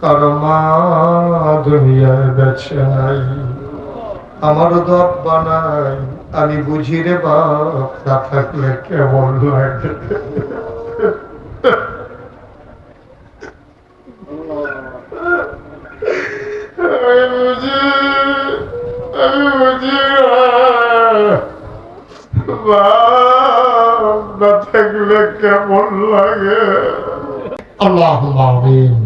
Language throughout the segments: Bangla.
কারণ মা দুনিয়ায় বেছে নাই আমার দপ বানাই, আমি বুঝি রে বাপ না থাকলে কেমন লাগে? থাকলে কেমন লাগে? আল্লাহ আমিন।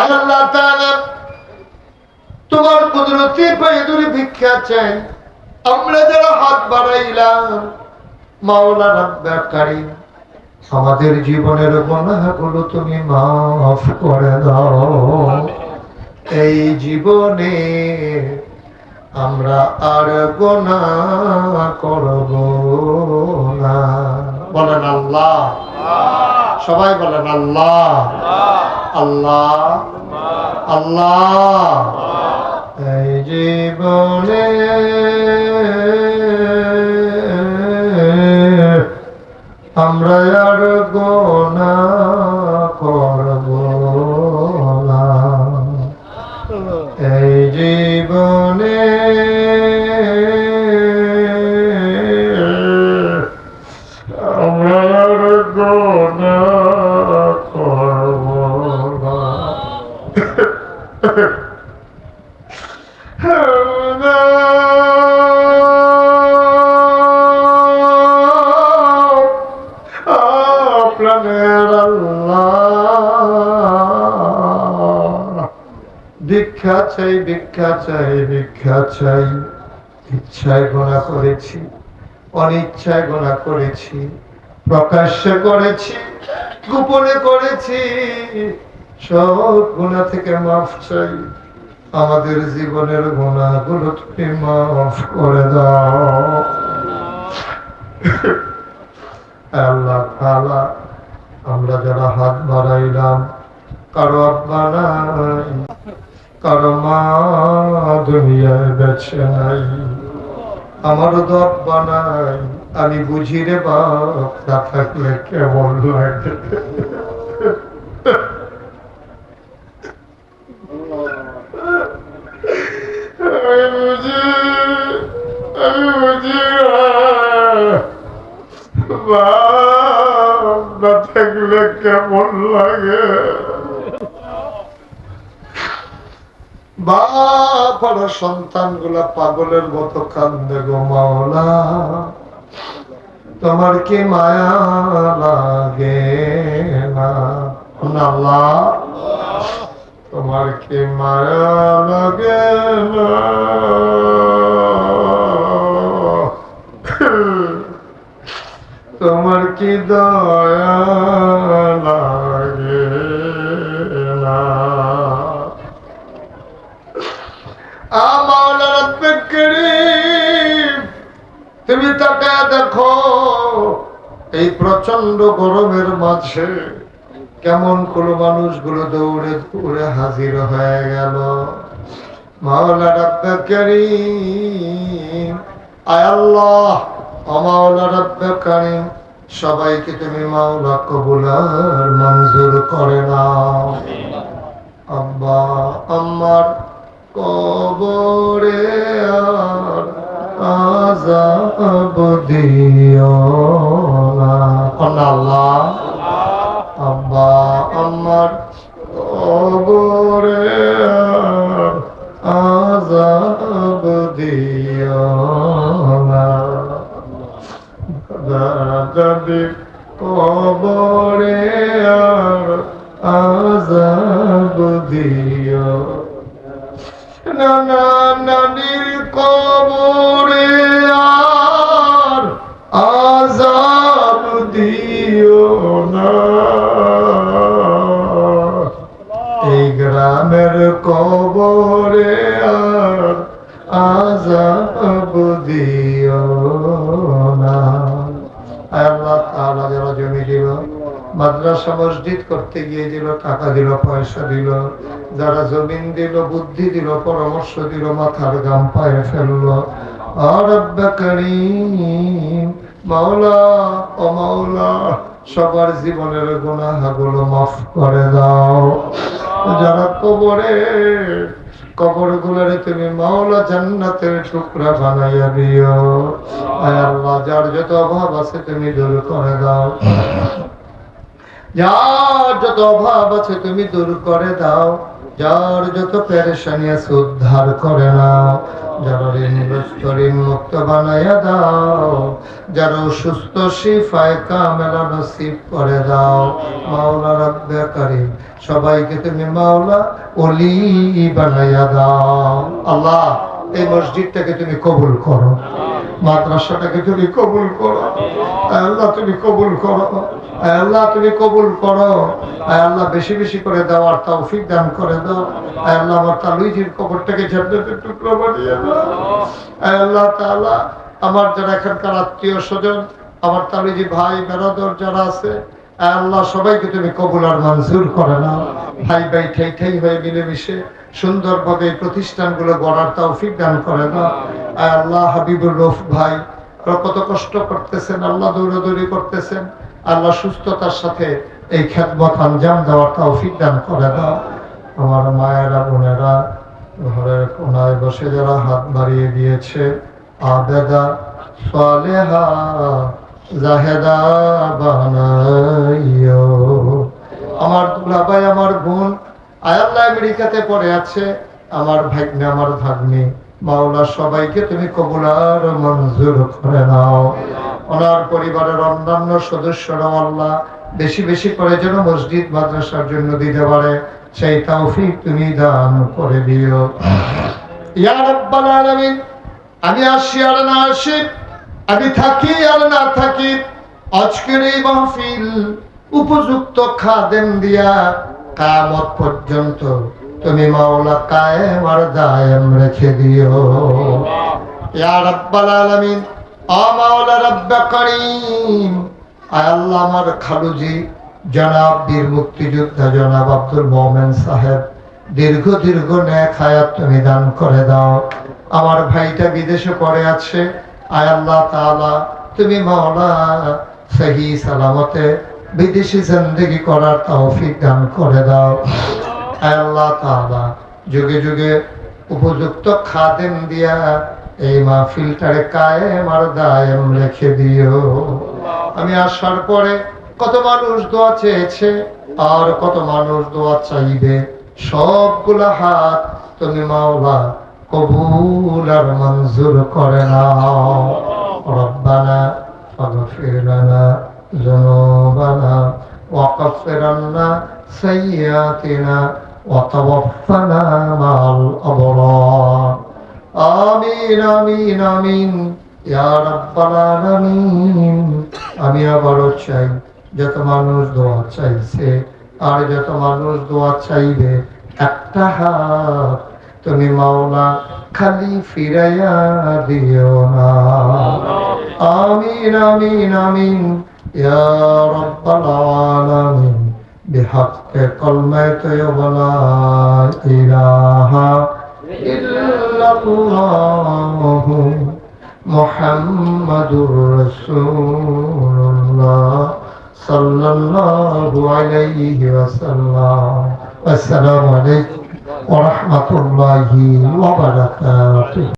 আল্লাহ তোমার কুদরতি ভিক্ষা চাই আমরা যারা হাত বাড়াইলাম আমাদের জীবনের গুনাহগুলো তুমি মাফ করে দাও। এই জীবনে আমরা আর গোনা করব না। বলেন আল্লাহ। সবাই বলেন আল্লাহ। আল্লাহ। আল্লাহ। এই জীবনে আমরা আর গোনা করব প্রাণের ভিক্ষা চাই ভিক্ষা চাই ভিক্ষা চাই ইচ্ছায় গোনা করেছি অনিচ্ছায় গোনা করেছি প্রকাশ্যে করেছি গোপনে করেছি সব গুণা থেকে মাফ চাই। আমাদের জীবনের গুণাগুলো তুমি মাফ করে দাও। আল্লাহ তাআলা, আমরা যারা হাত বাড়াইলাম, কারও আব্বা নাই কারও মা দুনিয়ায় বেছে নাই আমার দপ বানাই, আমি বুঝি রে বাপ থাকলে কেমন লাগে? না থাকলে কেমন লাগে? বাপ, আর সন্তানগুলা পাগলের মতো কান্দে গো মাওলা। তোমার কি মায়া লাগে না? তোমার কি মায়া লাগে না? তোমার কি দয়া লাগে না? আমার তুমি তাকে দেখো, এই প্রচণ্ড গরমের মাঝে কেমন কোন মানুষগুলো দৌড়ে দৌড়ে হাজির হয়ে গেল। মাওলা রব্বে করিম, আয় আল্লাহ সবাইকে তুমি মাওলা কবুলার মঞ্জুর করে নাও। আব্বা, আম্মার কবরে আজাব দিও না। আব্বা আমার দাদি কবরে আর আজাব দিও। নানা নানির কবরে আর আজাব দিও না। জাহান্নামের কবরে আর আজাব দিও। মাদ্রাসা মসজিদ করতে গিয়ে দিল, টাকা দিল, পয়সা দিল, যারা জমিন দিল, বুদ্ধি দিল, পরামর্শ দিল, মাথার গাম পায়ে ফেলল। আর মাওলা সবার জীবনের গুনাহগুলো মাফ করে দাও। যারা কবরে কবর গুলারে তুমি মাওলা জান্নাতের টুকরা বানাইয়া দিও। আয় আল্লাহ, যার যত অভাব আছে তুমি দূর করে দাও। যার যত অভাব আছে তুমি দূর করে দাও, যার যত পেরেশানি আছে উদ্ধার করে নাও। যারা ঋণগ্রস্ত মুক্ত বানাইয়া দাও, যারা অসুস্থ শিফায় কামেলা নসিব করে দাও। মাওলা রব্বে করিম, সবাইকে তুমি মাওলা অলি বানাইয়া দাও। আল্লাহ, এই মসজিদটাকে তুমি কবুল করো। মাদ্রাসাটাকে তুমি কবুল করো। আল্লাহ তুমি কবুল করো। আল্লাহ তুমি কবুল করো। আল্লাহ বেশি বেশি করে দেওয়ার তৌফিক দান করে দাও। আল্লাহ আমার তালুইজির কবরটাকে জান্নাতের টুকরো বানিয়ে দাও। আল্লাহ তাআলা আমার যারা এখানকার আত্মীয় স্বজন, আমার তালুইজি ভাই বেরাদর যারা আছে আল্লাহ সবাইকে তুমি কবুল আর মঞ্জুর করে নাও ভাই ভাই, ঠাই ঠাই হয়ে মিলেমিশে সুন্দরভাবে প্রতিষ্ঠানগুলো গড়ার তৌফিক দান করে আয় আল্লাহ হাবিবুর রফ ভাই কত কষ্ট করতেছেন, আল্লাহ দৌড়দৌড়ি করতেছেন। আল্লাহ সুস্থতার সাথে এই খেদমত আঞ্জাম দেওয়ার তৌফিক দান করে দাও আমার মায়েরা, বোনেরা, ঘরের কোনায় বসে যারা হাত বাড়িয়ে দিয়েছে, আবেদা, সালেহা জাহেদা বানাইও। আমার দুলাভাই আমার বোন আয়াল্লাহ আমেরিকাতে পড়ে আছে। আমার ভাগ্নে আমার ভাগ্নি মাওলা সবাইকে তুমি কবুলার মঞ্জুর করে নাও। ওনার পরিবারের অন্যান্য সদস্যরা আল্লাহ বেশি বেশি করে যেন মসজিদ মাদ্রাসার জন্য দিতে পারে। সেই তৌফিক তুমি দান করে দিও। ইয়া আলামিন আমি আসি আর না আসি আমি থাকি আর না থাকি, আজকের এই মাহফিল উপযুক্ত খাদেম দিয়া কামত পর্যন্ত তুমি মাওলা কায়েম আর দায়েম রেখে দিও। ইয়া রাব্বাল আলামিন, আ মাওলা রাব্বে করিম, আয় আল্লাহ আমার খালুজি, জনাব বীর মুক্তিযোদ্ধা জনাব আব্দুল মোমেন সাহেব, দীর্ঘ দীর্ঘ ন্যাক হায়াত তুমি দান করে দাও। আমার ভাইটা বিদেশে পড়ে আছে আয় আল্লাহ তাআলা, তুমি মাওলা, সহি সালামতে বিদেশি জিন্দগি করার তৌফিক দান করে দাও। আয় আল্লাহ তাআলা, যুগে যুগে উপযুক্ত খাদেম দিয়া এই মাহফিলটারে কায়েম আর দায়েম রেখে দিও। আমি আসার পরে কত মানুষ দোয়া চেয়েছে, আর কত মানুষ দোয়া চাইবে, সবগুলা হাত তুমি মাওলা কবুল আর মঞ্জুর করে নাও রব্বানা ফাগফির লানা যুনুবানা ওয়াকাফির আন্না সাইয়্যাতিনা وتوفنا مع الأبرار আমিন আমিন আমিন ইয়া রাব্বাল আলামিন আমি আবারও চাই যত মানুষ দোয়া চাইছে আর যত মানুষ দোয়া চাইবে একটা হাত তুমি মাওলা খালি ফিরাইয়া দিও না আমিন আমিন আমিন ইয়া রাব্বাল আলামিন بحق كلمة ولا إله إلا الله محمد رسول الله صلى الله عليه وسلم السلام عليكم ورحمة الله وبركاته.